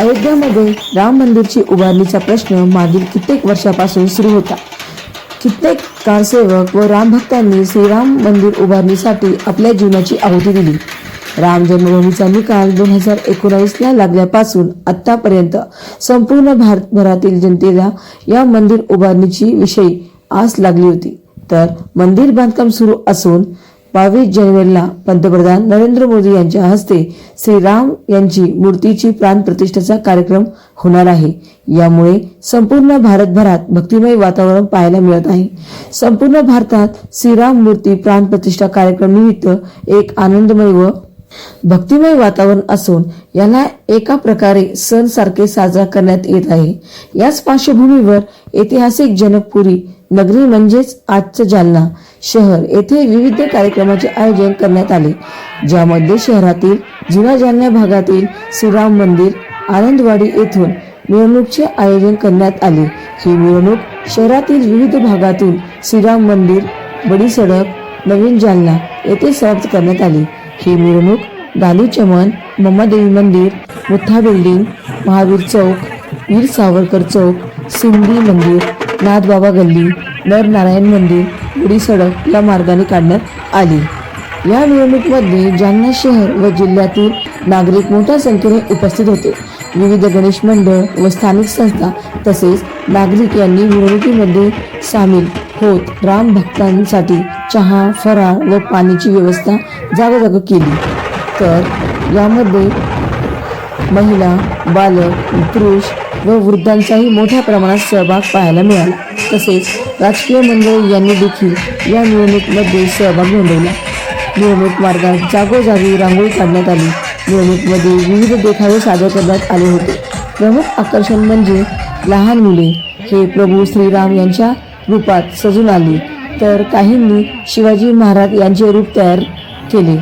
अयोध्यामध्ये राम मंदिरची उभारणीचा प्रश्न मागील कित्येक वर्षापासून सुरू होता. कित्येक कारसेवक व रामभक्तांनी श्रीराम मंदिर उभारणीसाठी आपल्या जीवनाची आहुती दिली. राम जन्मभूमीचा निकाल दोन हजार एकोणावीसला लागल्यापासून आतापर्यंत संपूर्ण भारतभरातील जनतेला या मंदिर उभारणीची विषयी आस लागली होती. तर मंदिर बांधकाम सुरू असून बावीस जानेवारीला पंतप्रधान नरेंद्र मोदी यांच्या हस्ते श्रीराम यांची मूर्तीची प्राणप्रतिष्ठेचा कार्यक्रम होणार आहे. यामुळे संपूर्ण भारतभरात भक्तिमय वातावरण पाहायला मिळत आहे. संपूर्ण भारतात श्रीराम मूर्ती प्राणप्रतिष्ठा कार्यक्रम निमित्त एक आनंदमय व भक्तिमय वातावरण असून याला एका प्रकारे सण सारखे साजरा करण्यात येत आहे. याच पार्श्वभूमीवर ऐतिहासिक जनकपुरी नगरी म्हणजेच आजचं जालना शहर. येथे विविध कार्यक्रमाचे आयोजन करण्यात आले ज्यामध्ये शहरातील जुना जालना भागातील श्रीराम मंदिर आनंदवाडी येथून मिरवणूकचे आयोजन करण्यात आले. ही मिरवणूक शहरातील विविध भागातून श्रीराम मंदिर बडी सडक नवीन जालना येथे समाप्त करण्यात आली. ही मिरवणूक गाली चमन मम्मादेवी मंदिर मुठा बिल्डिंग महावीर चौक वीर सावरकर चौक सिंधी मंदिर नाथबाबा गल्ली नरनारायण मंदिर उडी सडक या मार्गाने काढण्यात आली. या निवडणुकीमध्ये जालना शहर व जिल्ह्यातील नागरिक मोठ्या संख्येने उपस्थित होते. विविध गणेश मंडळ व स्थानिक संस्था तसेच नागरिक यांनी निवडणुकीमध्ये सामील होत राम भक्तांसाठी चहा फराळ व पाण्याची व्यवस्था जागोजाग केली. तर यामध्ये महिला बालक पुरुष व वृद्धांचाही मोठ्या प्रमाणात सहभाग पाहायला मिळाला. तसेच राजकीय मंडळी यांनी देखील या निवडणुकीमध्ये सहभाग नोंदवला. निवडणूक मार्गात जागोजागी रांगोळी काढण्यात आली. निवडणुकीमध्ये विविध देखावे सादर करण्यात आले होते. प्रमुख आकर्षण म्हणजे लहान मुले. हे प्रभू श्रीराम यांच्या रूपात सजून आली. तर काहींनी शिवाजी महाराज यांचे रूप तयार केले.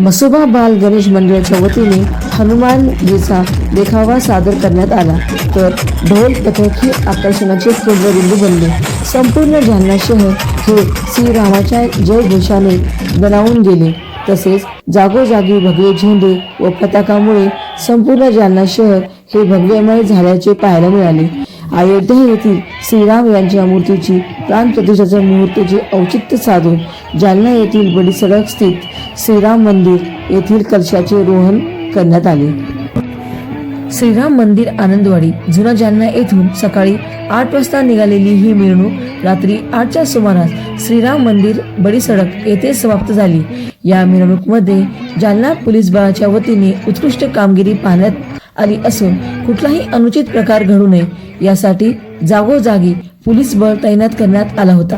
मसोबा बाल गणेश मंडळाच्या वतीने हनुमानजीचा देखावा सादर करण्यात आला. तर ढोल पथक ही आकर्षणाचे केंद्रबिंदू बनले. संपूर्ण जालना शहर हे श्रीरामाच्या जयघोषाने बनावून गेले. तसेच जागोजागी भगवे झेंडे व पताकामुळे संपूर्ण जालना शहर हे भगवेमय झाल्याचे पाहायला मिळाले. अयोध्या येथील श्रीराम यांच्या मूर्तीची प्राणप्रतिष्ठेच्या मुहूर्ताचे औचित्य साधून जालना येथील बडी सडक स्थित श्रीराम मंदिर येथील कलशाचे रोहन करण्यात आले. श्रीराम मंदिर आनंदवाडी जुना जालना येथून सकाळी आठ वाजता निघालेली ही मिरवणूक रात्री आठच्या सुमारास श्रीराम मंदिर बडी सडक येथे समाप्त झाली. या मिरवणुकीमध्ये जालना पोलीस बळाच्या वतीने उत्कृष्ट कामगिरी पाहण्यात आली असून कुठलाही अनुचित प्रकार घडू नये यासाठी जागोजागी पोलीस बळ तैनात करण्यात आला होता.